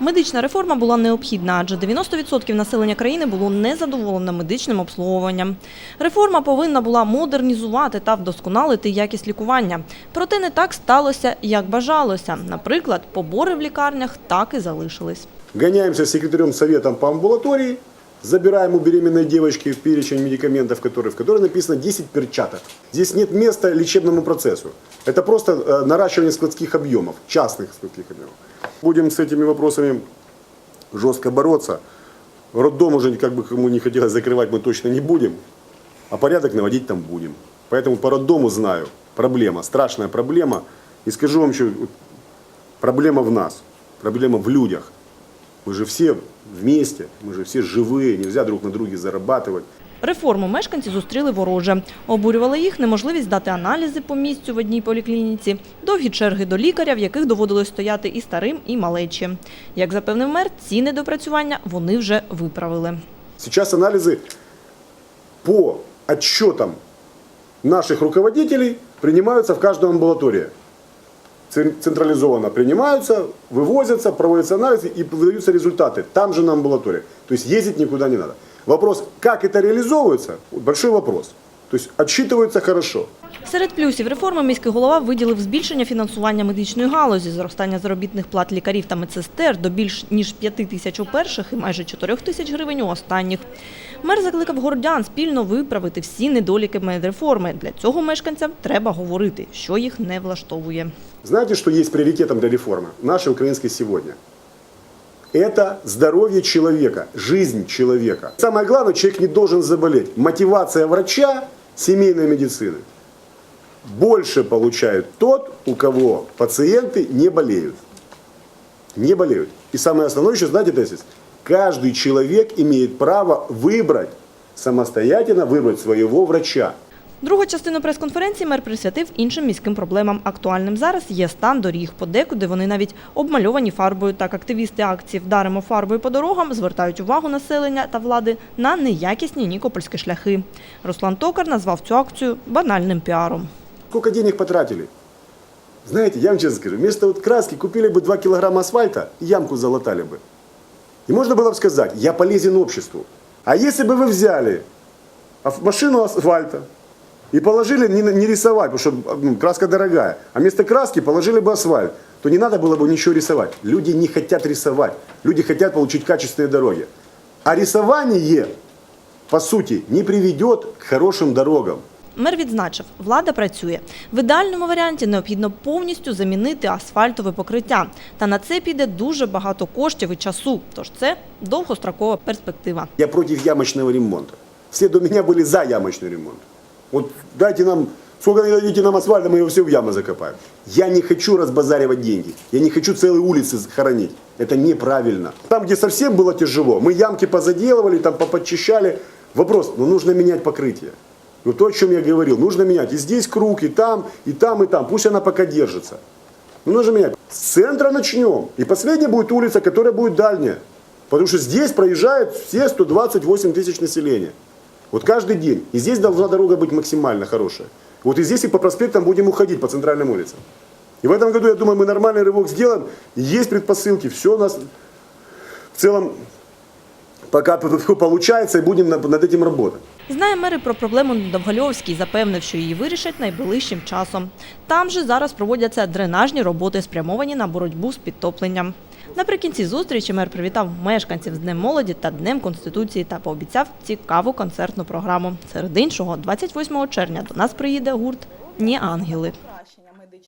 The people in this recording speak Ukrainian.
Медична реформа була необхідна, адже 90% населення країни було незадоволено медичним обслуговуванням. Реформа повинна була модернізувати та вдосконалити якість лікування. Проте не так сталося, як бажалося. Наприклад, побори в лікарнях так і залишились. Гоняемся с секретарем советом по амбулатории, забираем у беременной девочки в перечень медикаментов, которые, в которой написано 10 перчаток. Здесь нет места лечебному процессу. Это просто э, наращивание складских объемов, частных складских объемов. Будем с этими вопросами жестко бороться. Роддом уже как бы кому не хотелось закрывать мы точно не будем, а порядок наводить там будем. Поэтому по роддому знаю, проблема, страшная проблема. И скажу вам еще, проблема в нас, проблема в людях. Мы же все вместе, мы же все живые, нельзя друг на друге зарабатывать. Реформу мешканці зустріли вороже. Обурювала їх неможливість здати аналізи по місцю в одній поліклініці, довгі черги до лікаря, в яких доводилось стояти і старим, і малечі. Як запевнив мер, ці недопрацювання вони вже виправили. Сейчас анализы по отчетам наших руководителей принимаются в каждой амбулатории Цен- Централизованно принимаются, вывозятся, проводятся анализы и выдаются результаты. Там же на амбулатории. То есть ездить никуда не надо. Вопрос, как это реализовывается, большой вопрос. То есть отсчитывается хорошо. Серед плюсів реформи міський голова виділив збільшення фінансування медичної галузі, зростання заробітних плат лікарів та медсестер до більш ніж 5 тисяч у перших і майже 4 тисяч гривень у останніх. Мер закликав городян спільно виправити всі недоліки медреформи. Для цього мешканцям треба говорити, що їх не влаштовує. Знаете, что есть приоритетом для реформы? Нашей украинской сегодня. Это здоровье человека, жизнь человека. Самое главное, человек не должен заболеть. Мотивация врача семейной медицины. Больше получает тот, у кого пациенты не болеют. Не болеют. И самое основное еще, знаете, тезис? Каждый человек имеет право выбрать, самостоятельно выбрать своего врача. Другу частину прес-конференції мер присвятив іншим міським проблемам. Актуальним зараз є стан доріг. Подекуди вони навіть обмальовані фарбою. Так активісти акції «Вдаримо фарбою по дорогам» звертають увагу населення та влади на неякісні нікопольські шляхи. Руслан Токар назвав цю акцію банальним піаром. Сколько денег потратили? Знаете, я вам честно скажу, вместо вот краски купили бы 2 килограмма асфальта и ямку залатали бы. И можно было бы сказать, я полезен обществу. А если бы вы взяли машину асфальта и положили, не, не рисовать, потому что ну, краска дорогая, а вместо краски положили бы асфальт, то не надо было бы ничего рисовать. Люди не хотят рисовать, люди хотят получить качественные дороги. А рисование, по сути, не приведет к хорошим дорогам. Мер відзначив, влада працює. В ідеальному варіанті необхідно повністю замінити асфальтове покриття. Та на це піде дуже багато коштів і часу. Тож це довгострокова перспектива. Я против ямочного ремонта. Все до меня были за ямочный ремонт. Вот дайте нам, сколько не дадите нам асфальта, мы его все в ямы закопаем. Я не хочу разбазаривать деньги. Я не хочу целые улицы хоронить. Это неправильно. Там, где совсем было тяжело, мы ямки позаделывали, там поподчищали. Вопрос, ну нужно менять покрытие. Ну то, о чем я говорил, нужно менять. И здесь круг, и там, и там, и там. Пусть она пока держится. Ну нужно менять. С центра начнем. И последняя будет улица, которая будет дальняя. Потому что здесь проезжают все 128 тысяч населения. Вот каждый день. И здесь должна дорога быть максимально хорошая. Вот и здесь и по проспектам будем уходить по центральным улицам. И в этом году, я думаю, мы нормальный рывок сделаем. Есть предпосылки. Все у нас в целом пока получается, и будем над этим работать. Знає мер і про проблему на Довгольовській, запевнив, що її вирішать найближчим часом. Там же зараз проводяться дренажні роботи, спрямовані на боротьбу з підтопленням. Наприкінці зустрічі мер привітав мешканців з Днем молоді та Днем Конституції та пообіцяв цікаву концертну програму. Серед іншого, 28 червня до нас приїде гурт Ні ангели.